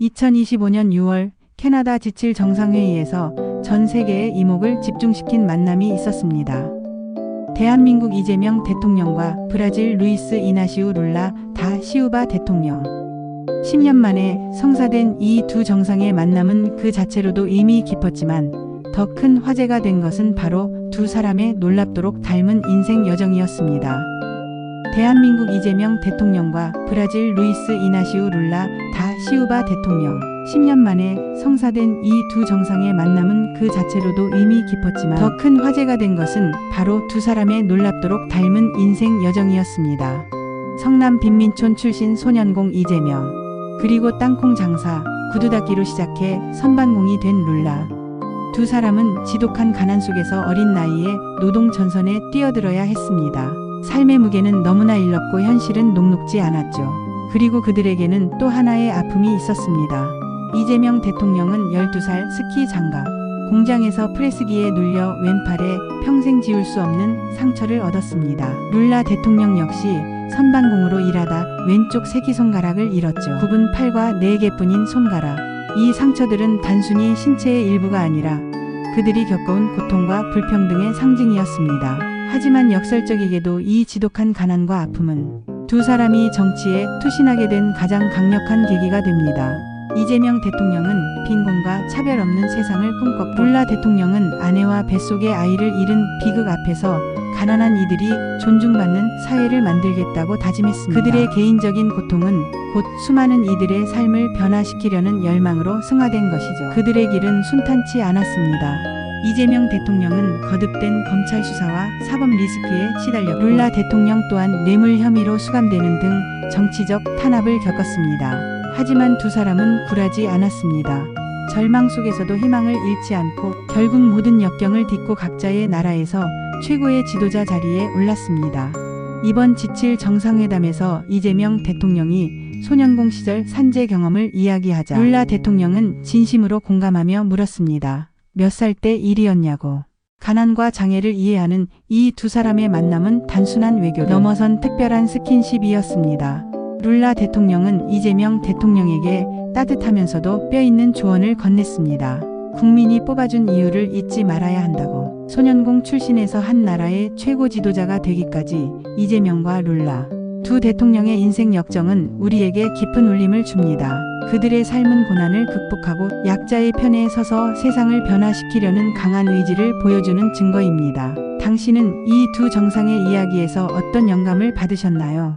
2025년 6월 캐나다 지칠 정상회의에서 전 세계의 이목을 집중시킨 만남이 있었습니다. 대한민국 이재명 대통령과 브라질 루이스 이나시우 룰라 다 시우바 대통령. 10년 만에 성사된 이 두 정상의 만남은 그 자체로도 의미 깊었지만 더 큰 화제가 된 것은 바로 두 사람의 놀랍도록 닮은 인생 여정이었습니다. 대한민국 이재명 대통령과 브라질 루이스 이나시우 룰라 다 시우바 대통령. 10년 만에 성사된 이 두 정상의 만남은 그 자체로도 의미 깊었지만 더 큰 화제가 된 것은 바로 두 사람의 놀랍도록 닮은 인생 여정이었습니다. 성남 빈민촌 출신 소년공 이재명. 그리고 땅콩 장사, 구두 닦기로 시작해 선반공이 된 룰라. 두 사람은 지독한 가난 속에서 어린 나이에 노동 전선에 뛰어들어야 했습니다. 삶의 무게는 너무나 일렀고 현실은 녹록지 않았죠. 그리고 그들에게는 또 하나의 아픔이 있었습니다. 이재명 대통령은 12살 스키 장갑. 공장에서 프레스기에 눌려 왼팔에 평생 지울 수 없는 상처를 얻었습니다. 룰라 대통령 역시 선반공으로 일하다 왼쪽 새끼손가락을 잃었죠. 굽은 팔과 네 개뿐인 손가락. 이 상처들은 단순히 신체의 일부가 아니라 그들이 겪어온 고통과 불평등의 상징이었습니다. 하지만 역설적이게도 이 지독한 가난과 아픔은 두 사람이 정치에 투신하게 된 가장 강력한 계기가 됩니다. 이재명 대통령은 빈곤과 차별 없는 세상을 꿈꿨고 룰라 대통령은 아내와 뱃속의 아이를 잃은 비극 앞에서 가난한 이들이 존중받는 사회를 만들겠다고 다짐했습니다. 그들의 개인적인 고통은 곧 수많은 이들의 삶을 변화시키려는 열망으로 승화된 것이죠. 그들의 길은 순탄치 않았습니다. 이재명 대통령은 거듭된 검찰 수사와 사법 리스크에 시달려 룰라 대통령 또한 뇌물 혐의로 수감되는 등 정치적 탄압을 겪었습니다. 하지만 두 사람은 굴하지 않았습니다. 절망 속에서도 희망을 잃지 않고 결국 모든 역경을 딛고 각자의 나라에서 최고의 지도자 자리에 올랐습니다. 이번 지칠 정상회담에서 이재명 대통령이 소년공 시절 산재 경험을 이야기하자 룰라 대통령은 진심으로 공감하며 물었습니다. 몇 살 때 일이었냐고. 가난과 장애를 이해하는 이 두 사람의 만남은 단순한 외교를 넘어선 특별한 스킨십이었습니다. 룰라 대통령은 이재명 대통령에게 따뜻하면서도 뼈있는 조언을 건넸습니다. 국민이 뽑아준 이유를 잊지 말아야 한다고. 소년공 출신에서 한 나라의 최고 지도자가 되기까지 이재명과 룰라. 두 대통령의 인생 역정은 우리에게 깊은 울림을 줍니다. 그들의 삶은 고난을 극복하고 약자의 편에 서서 세상을 변화시키려는 강한 의지를 보여주는 증거입니다. 당신은 이 두 정상의 이야기에서 어떤 영감을 받으셨나요?